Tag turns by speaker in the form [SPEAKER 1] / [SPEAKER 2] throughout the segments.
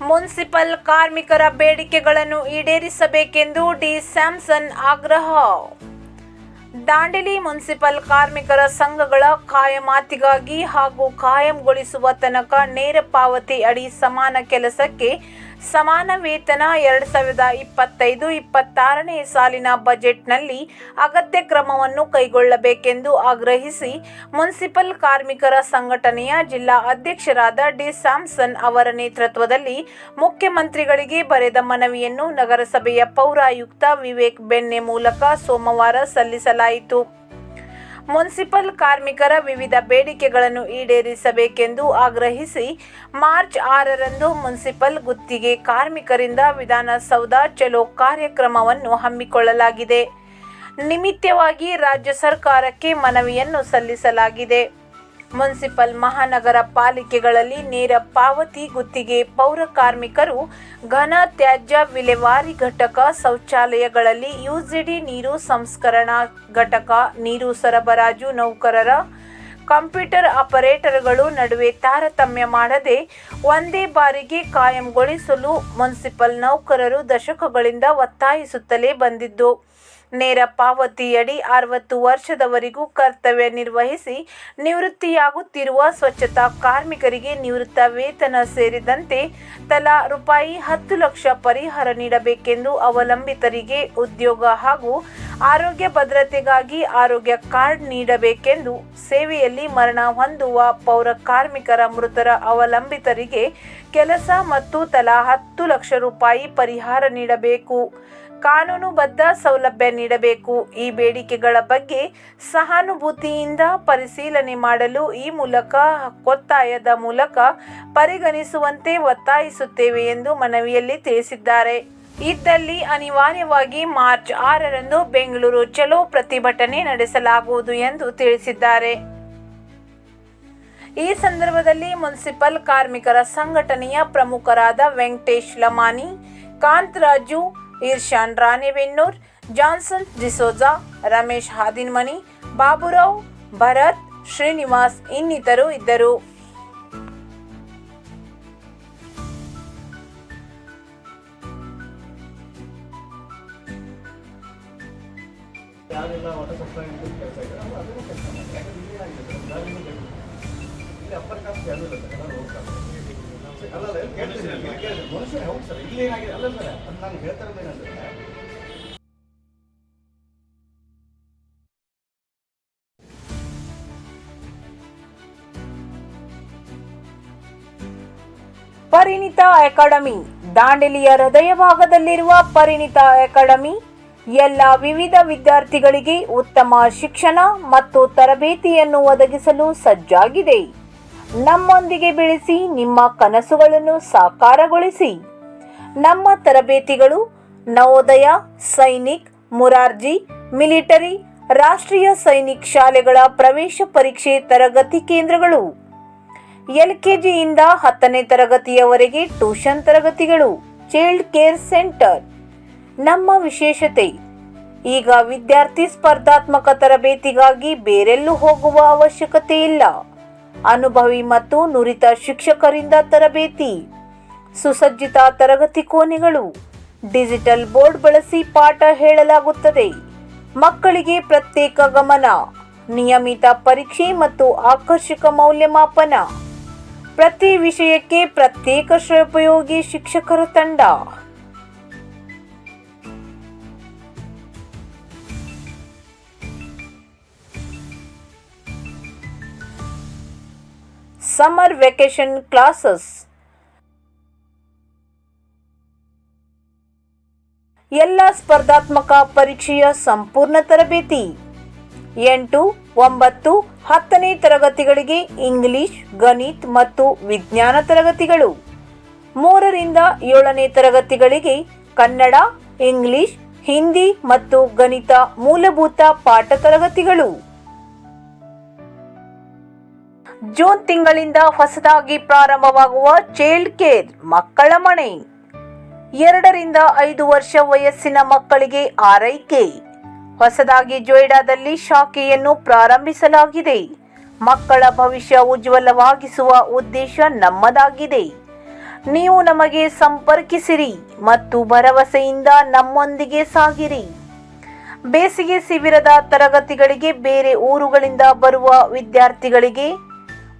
[SPEAKER 1] Municipal ಕಾರ್ಮಿಕರ ಬೇಡಿಕೆಗಳನ್ನು ಈಡೇರಿಸಬೇಕೆಂದು D Samson ಆಗ್ರಹ. ದಾಂಡೇಲಿ ಮುನ್ಸಿಪಲ್ ಕಾರ್ಮಿಕರ ಸಂಘಗಳ ಕಾಯಮಾತಿಗಾಗಿ ಹಾಗೂ ಕಾಯಂಗೊಳಿಸುವ ತನಕ ನೇರ ಪಾವತಿ ಅಡಿ ಸಮಾನ ಕೆಲಸಕ್ಕೆ ಸಮಾನ ವೇತನ ಎರಡು ಸಾವಿರದ ಇಪ್ಪತ್ತೈದು ಇಪ್ಪತ್ತಾರನೇ ಸಾಲಿನ ಬಜೆಟ್ನಲ್ಲಿ ಅಗತ್ಯ ಕ್ರಮವನ್ನು ಕೈಗೊಳ್ಳಬೇಕೆಂದು ಆಗ್ರಹಿಸಿ ಮುನ್ಸಿಪಲ್ ಕಾರ್ಮಿಕರ ಸಂಘಟನೆಯ ಜಿಲ್ಲಾ ಅಧ್ಯಕ್ಷರಾದ ಡಿ ಸ್ಯಾಮ್ಸನ್ ಅವರ ನೇತೃತ್ವದಲ್ಲಿ ಮುಖ್ಯಮಂತ್ರಿಗಳಿಗೆ ಬರೆದ ಮನವಿಯನ್ನು ನಗರಸಭೆಯ ಪೌರಾಯುಕ್ತ ವಿವೇಕ್ ಬೆನ್ನೆ ಮೂಲಕ ಸೋಮವಾರ ಸಲ್ಲಿಸಲಾಯಿತು. ಮುನ್ಸಿಪಲ್ ಕಾರ್ಮಿಕರ ವಿವಿಧ ಬೇಡಿಕೆಗಳನ್ನು ಈಡೇರಿಸಬೇಕೆಂದು ಆಗ್ರಹಿಸಿ ಮಾರ್ಚ್ ಆರರಂದು ಮುನ್ಸಿಪಲ್ ಗುತ್ತಿಗೆ ಕಾರ್ಮಿಕರಿಂದ ವಿಧಾನಸೌಧ ಚಲೋ ಕಾರ್ಯಕ್ರಮವನ್ನು ಹಮ್ಮಿಕೊಳ್ಳಲಾಗಿದೆ. ನಿಮಿತ್ತವಾಗಿ ರಾಜ್ಯ ಸರ್ಕಾರಕ್ಕೆ ಮನವಿಯನ್ನು ಸಲ್ಲಿಸಲಾಗಿದೆ. ಮುನ್ಸಿಪಲ್ ಮಹಾನಗರ ಪಾಲಿಕೆಗಳಲ್ಲಿ ನೇರ ಪಾವತಿ ಗುತ್ತಿಗೆ ಪೌರ ಕಾರ್ಮಿಕರು, ಘನ ತ್ಯಾಜ್ಯ ವಿಲೇವಾರಿ ಘಟಕ ಶೌಚಾಲಯಗಳಲ್ಲಿ ಯುಜಿಡಿ ನೀರು ಸಂಸ್ಕರಣಾ ಘಟಕ, ನೀರು ಸರಬರಾಜು ನೌಕರರ, ಕಂಪ್ಯೂಟರ್ ಆಪರೇಟರ್ಗಳು ನಡುವೆ ತಾರತಮ್ಯ ಮಾಡದೆ ಒಂದೇ ಬಾರಿಗೆ ಕಾಯಂಗೊಳಿಸಲು ಮುನ್ಸಿಪಲ್ ನೌಕರರು ದಶಕಗಳಿಂದ ಒತ್ತಾಯಿಸುತ್ತಲೇ ಬಂದಿದ್ದು. ನೇರ ಪಾವತಿಯಡಿ ಅರವತ್ತು ವರ್ಷದವರೆಗೂ ಕರ್ತವ್ಯ ನಿರ್ವಹಿಸಿ ನಿವೃತ್ತಿಯಾಗುತ್ತಿರುವ ಸ್ವಚ್ಛತಾ ಕಾರ್ಮಿಕರಿಗೆ ನಿವೃತ್ತ ವೇತನ ಸೇರಿದಂತೆ ತಲಾ ರೂಪಾಯಿ ಹತ್ತು ಲಕ್ಷ ಪರಿಹಾರ ನೀಡಬೇಕೆಂದು ಅವಲಂಬಿತರಿಗೆ ಉದ್ಯೋಗ ಹಾಗೂ ಆರೋಗ್ಯ ಭದ್ರತೆಗಾಗಿ ಆರೋಗ್ಯ ಕಾರ್ಡ್ ನೀಡಬೇಕೆಂದು ಸೇವೆಯಲ್ಲಿ ಮರಣ ಹೊಂದುವ ಪೌರ ಕಾರ್ಮಿಕರ ಮೃತರ ಅವಲಂಬಿತರಿಗೆ ಕೆಲಸ ಮತ್ತು ತಲಾ ಹತ್ತು ಲಕ್ಷ ರೂಪಾಯಿ ಪರಿಹಾರ ನೀಡಬೇಕು. ಕಾನೂನುಬದ್ಧ ಸೌಲಭ್ಯ ನೀಡಬೇಕು. ಈ ಬೇಡಿಕೆಗಳ ಬಗ್ಗೆ ಸಹಾನುಭೂತಿಯಿಂದ ಪರಿಶೀಲನೆ ಮಾಡಲು ಈ ಮೂಲಕ, ಒತ್ತಾಯದ ಮೂಲಕ ಪರಿಗಣಿಸುವಂತೆ ಒತ್ತಾಯಿಸುತ್ತೇವೆ ಎಂದು ಮನವಿಯಲ್ಲಿ ತಿಳಿಸಿದ್ದಾರೆ. ಇದ್ದಲ್ಲಿ ಅನಿವಾರ್ಯವಾಗಿ ಮಾರ್ಚ್ ಆರರಂದು ಬೆಂಗಳೂರು ಚಲೋ ಪ್ರತಿಭಟನೆ ನಡೆಸಲಾಗುವುದು ಎಂದು ತಿಳಿಸಿದ್ದಾರೆ. ಈ ಸಂದರ್ಭದಲ್ಲಿ ಮುನ್ಸಿಪಲ್ ಕಾರ್ಮಿಕರ ಸಂಘಟನೆಯ ಪ್ರಮುಖರಾದ ವೆಂಕಟೇಶ್ ಲಮಾನಿ, ಕಾಂತರಾಜು ಇರ್ಷಾನ್ ರಾಣೆಬೆನ್ನೂರ್ ಜಾನ್ಸನ್ ಡಿಸೋಜಾ, ರಮೇಶ್ ಹಾದಿನ್ಮನಿ ಬಾಬುರಾವ್ ಭರತ್, ಶ್ರೀನಿವಾಸ್ ಇನ್ನಿತರು ಇದ್ದರು.
[SPEAKER 2] ಅಪ್ಪರ್ ಕಾಸ್ಟ್ ಯಾರು ಇಲ್ಲ
[SPEAKER 1] ಪರಿಣಿತ ಅಕಾಡೆಮಿ, ದಾಂಡೇಲಿಯ ಹೃದಯ ಭಾಗದಲ್ಲಿರುವ ಪರಿಣಿತ ಅಕಾಡೆಮಿ, ಎಲ್ಲ ವಿವಿಧ ವಿದ್ಯಾರ್ಥಿಗಳಿಗೆ ಉತ್ತಮ ಶಿಕ್ಷಣ ಮತ್ತು ತರಬೇತಿಯನ್ನು ಒದಗಿಸಲು ಸಜ್ಜಾಗಿದೆ. ನಮ್ಮೊಂದಿಗೆ ಬೆಳೆಸಿ ನಿಮ್ಮ ಕನಸುಗಳನ್ನು ಸಾಕಾರಗೊಳಿಸಿ. ನಮ್ಮ ತರಬೇತಿಗಳು ನವೋದಯ, ಸೈನಿಕ್, ಮುರಾರ್ಜಿ, ಮಿಲಿಟರಿ, ರಾಷ್ಟ್ರೀಯ ಸೈನಿಕ್ ಶಾಲೆಗಳ ಪ್ರವೇಶ ಪರೀಕ್ಷೆ ತರಗತಿ ಕೇಂದ್ರಗಳು. ಎಲ್ಕೆಜಿಯಿಂದ ಹತ್ತನೇ ತರಗತಿಯವರೆಗೆ ಟ್ಯೂಷನ್ ತರಗತಿಗಳು, ಚೈಲ್ಡ್ ಕೇರ್ ಸೆಂಟರ್. ನಮ್ಮ ವಿಶೇಷತೆ, ಈಗ ವಿದ್ಯಾರ್ಥಿ ಸ್ಪರ್ಧಾತ್ಮಕ ತರಬೇತಿಗಾಗಿ ಬೇರೆಲ್ಲೂ ಹೋಗುವ ಅವಶ್ಯಕತೆ ಇಲ್ಲ ಅನುಭವಿ ಮತ್ತು ನುರಿತ ಶಿಕ್ಷಕರಿಂದ ತರಬೇತಿ. ಸುಸಜ್ಜಿತ ತರಗತಿ ಕೋಣೆಗಳು. ಡಿಜಿಟಲ್ ಬೋರ್ಡ್ ಬಳಸಿ ಪಾಠ ಹೇಳಲಾಗುತ್ತದೆ. ಮಕ್ಕಳಿಗೆ ಪ್ರತ್ಯೇಕ ಗಮನ, ನಿಯಮಿತ ಪರೀಕ್ಷೆ ಮತ್ತು ಆಕರ್ಷಕ ಮೌಲ್ಯಮಾಪನ. ಪ್ರತಿ ವಿಷಯಕ್ಕೆ ಪ್ರತ್ಯೇಕ ಶ್ರೋಪಯೋಗಿ ಶಿಕ್ಷಕರ ತಂಡ. Summer vacation classes. ಎಲ್ಲ ಸ್ಪರ್ಧಾತ್ಮಕ ಪರೀಕ್ಷೆಯ ಸಂಪೂರ್ಣ ತರಬೇತಿ. ಎಂಟು, ಒಂಬತ್ತು, ಹತ್ತನೇ ತರಗತಿಗಳಿಗೆ ಇಂಗ್ಲಿಷ್, ಗಣಿತ್ ಮತ್ತು ವಿಜ್ಞಾನ ತರಗತಿಗಳು. ಮೂರರಿಂದ ಏಳನೇ ತರಗತಿಗಳಿಗೆ ಕನ್ನಡ, ಇಂಗ್ಲಿಷ್, ಹಿಂದಿ ಮತ್ತು ಗಣಿತ ಮೂಲಭೂತ ಪಾಠ ತರಗತಿಗಳು. ಜೂನ್ ತಿಂಗಳಿಂದ ಹೊಸದಾಗಿ ಪ್ರಾರಂಭವಾಗುವ ಚೈಲ್ಡ್ ಕೇರ್ ಮಕ್ಕಳ ಮನೆ. ಎರಡರಿಂದ ಐದು ವರ್ಷ ವಯಸ್ಸಿನ ಮಕ್ಕಳಿಗೆ ಆರೈಕೆ. ಹೊಸದಾಗಿ ಜೊಯ್ಡಾದಲ್ಲಿ ಶಾಖೆಯನ್ನು ಪ್ರಾರಂಭಿಸಲಾಗಿದೆ. ಮಕ್ಕಳ ಭವಿಷ್ಯ ಉಜ್ವಲವಾಗಿಸುವ ಉದ್ದೇಶ ನಮ್ಮದಾಗಿದೆ. ನೀವು ನಮಗೆ ಸಂಪರ್ಕಿಸಿರಿ ಮತ್ತು ಭರವಸೆಯಿಂದ ನಮ್ಮೊಂದಿಗೆ ಸಾಗಿರಿ. ಬೇಸಿಗೆ ಶಿಬಿರದ ತರಗತಿಗಳಿಗೆ ಬೇರೆ ಊರುಗಳಿಂದ ಬರುವ ವಿದ್ಯಾರ್ಥಿಗಳಿಗೆ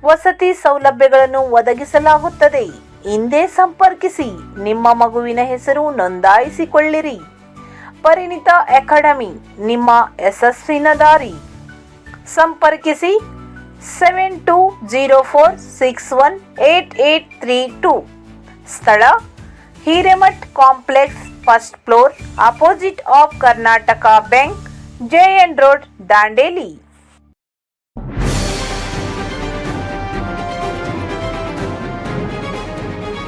[SPEAKER 1] ವಸತಿ ಸೌಲಭ್ಯಗಳನ್ನು ಒದಗಿಸಲಾಗುತ್ತದೆ. ಹಿಂದೆ ಸಂಪರ್ಕಿಸಿ, ನಿಮ್ಮ ಮಗುವಿನ ಹೆಸರು ನೋಂದಾಯಿಸಿಕೊಳ್ಳಿರಿ. ಪರಿಣಿತ ಅಕಾಡೆಮಿ, ನಿಮ್ಮ ಯಶಸ್ಸಿನ ದಾರಿ. ಸಂಪರ್ಕಿಸಿ seven two zero four six one eight eight three two ಸ್ಥಳ, Hiremath complex, first floor, opposite of Karnataka bank, J N road, Dandeli.